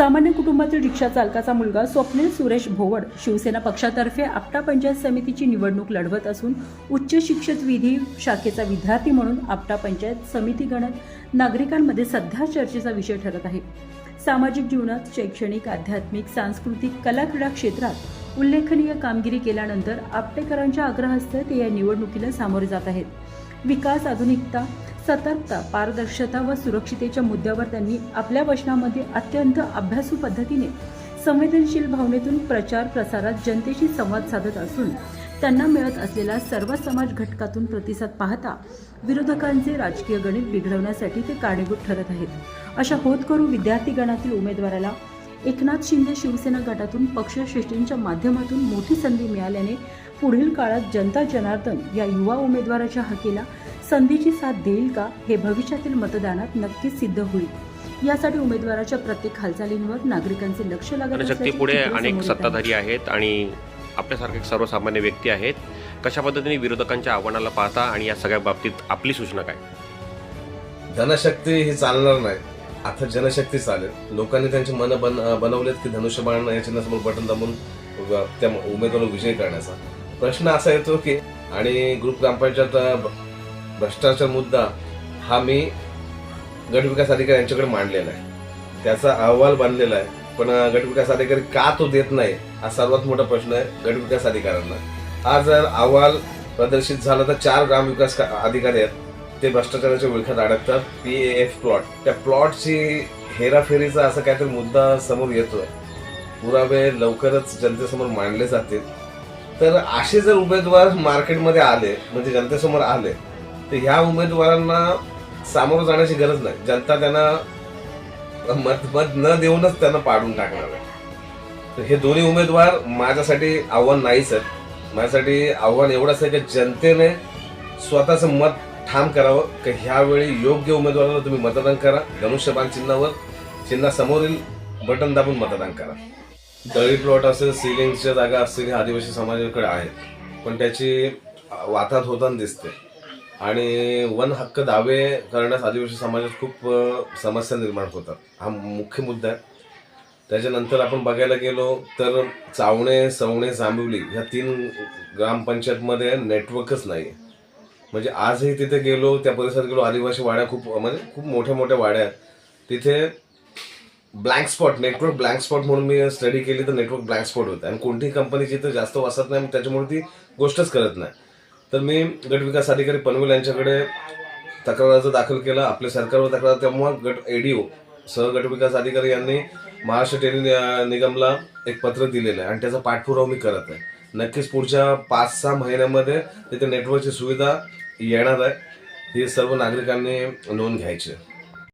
सामान्य कुटुंबातील रिक्षा चालकाचा मुलगा स्वप्नील सुरेश भोवड शिवसेना पक्षातर्फे आपटा पंचायत समितीची निवडणूक लढवत असून उच्च शिक्षित विधी शाखेचा विद्यार्थी म्हणून आपटा पंचायत समिती गणत नागरिकांमध्ये सध्या चर्चेचा विषय ठरत आहे. सामाजिक जीवनात शैक्षणिक आध्यात्मिक सांस्कृतिक कला क्रीडा क्षेत्रात उल्लेखनीय कामगिरी केल्यानंतर आपटेकरांच्या आग्रहास्ते ते या निवडणुकीला सामोरे जात आहेत. विकास आधुनिकता सतर्कता पारदर्शकता व सुरक्षितेच्या मुद्द्यावर त्यांनी आपल्या वचनामध्ये अत्यंत अभ्यासू पद्धतीने संवेदनशील भावनेतून प्रचार प्रसारात जनतेशी संवाद साधत असून त्यांना मिळत असलेला सर्व समाज घटकातून प्रतिसाद पाहता विरोधकांचे राजकीय गणित बिघडवण्यासाठी ते कारणीभूत ठरत आहेत. अशा होतकरू विद्यार्थी गणातील उमेदवाराला एकनाथ शिंदे शिवसेना गटातून पक्षश्रेष्ठींच्या माध्यमातून मोठी संधी मिळाल्याने पुढील काळात जनता जनार्दन या युवा उमेदवाराच्या हकेला संधीची साथ देईल का हे भविष्यातील मतदानात नक्कीच सिद्ध होईल. यासाठी उमेदवाराच्या प्रत्येक हालचालींवर नागरिकांचे लक्ष लागत पुढे अनेक. सत्ताधारी आहेत आणि आपल्यासारखे एक सर्वसामान्य व्यक्ती आहेत. कशा पद्धतीने विरोधकांच्या आव्हानाला पाहता आणि या सगळ्या बाबतीत आपली सूचना काय? धनशक्ती ही चालणार नाही. आता जनशक्ती चालेल. लोकांनी त्यांचे मन बन बनवलेत की धनुष्यबाण या चिन्हासमोर बटन दाबून त्या उमेदवार विजय करण्याचा. प्रश्न असा येतो की आणि ग्रुप ग्रामपंचायत भ- भ्रष्टाचार मुद्दा हा मी गट विकास अधिकारी यांच्याकडे मांडलेला आहे. त्याचा अहवाल बनलेला आहे. पण गटविकास गट विकास अधिकारी का तो देत नाही हा सर्वात मोठा प्रश्न आहे गट विकास अधिकाऱ्यांना. हा जर अहवाल प्रदर्शित झाला तर चार ग्रामविकास का- अधिकारी आहेत. ते भ्रष्टाचाराच्या विळख्यात अडकतात. पी एफ प्लॉट त्या प्लॉटची हेराफेरीचा असा काहीतरी मुद्दा समोर येतोय. पुरावे लवकरच जनतेसमोर मांडले जातील. तर असे जर उमेदवार मार्केटमध्ये आले म्हणजे जनतेसमोर आले तर ह्या उमेदवारांना सामोरं जाण्याची गरज नाही. जनता त्यांना मत मत न देऊनच त्यांना पाडून टाकणार आहे. तर हे दोन्ही उमेदवार माझ्यासाठी आव्हान नाहीच आहेत. माझ्यासाठी आव्हान एवढंच आहे की जनतेने स्वतःचं मत ठाम करावं. की ह्यावेळी योग्य उमेदवाराला तुम्ही मतदान करा. धनुष्यबाण चिन्हावर चिन्हासमोरील बटन दाबून मतदान करा. दळी प्लॉट असेल सिलिंगच्या जागा असतील ह्या आदिवासी समाजाकडे आहेत. पण त्याची वातात होताना दिसते. आणि वन हक्क दावे करण्यास आदिवासी समाजात खूप समस्या निर्माण होतात. हा मुख्य मुद्दा आहे. त्याच्यानंतर आपण बघायला गेलो तर चावणे सवणे जांभिवली ह्या तीन ग्रामपंचायतमध्ये नेटवर्कच नाही आहे म्हणजे आजही तिथे गेलो त्या परिसरात गेलो आदिवासी वाड्या खूप म्हणजे खूप मोठ्या मोठ्या वाड्या आहेत. तिथे blank spot network blank spot म्हणून मी स्टडी केली तर नेटवर्क ब्लँक स्पॉट होतं. आणि कोणतीही कंपनी जिथे जास्त वाचत नाही त्याच्यामुळे ती गोष्टच करत नाही. तर मी गट विकास अधिकारी पनवेल यांच्याकडे तक्रार अर्ज दाखल केला आपल्या सरकारवर तक्रार तेव्हा गट एडीओ सह गट विकास अधिकारी यांनी महाराष्ट्र टेली निगमला एक पत्र दिलेलं आहे. आणि त्याचा पाठपुरावा मी करत आहे. नक्कीच पुढच्या पाच सहा महिन्यामध्ये तिथे नेटवर्कची सुविधा येणार आहे. ही सर्व नागरिकांनी नोंद घ्यायची.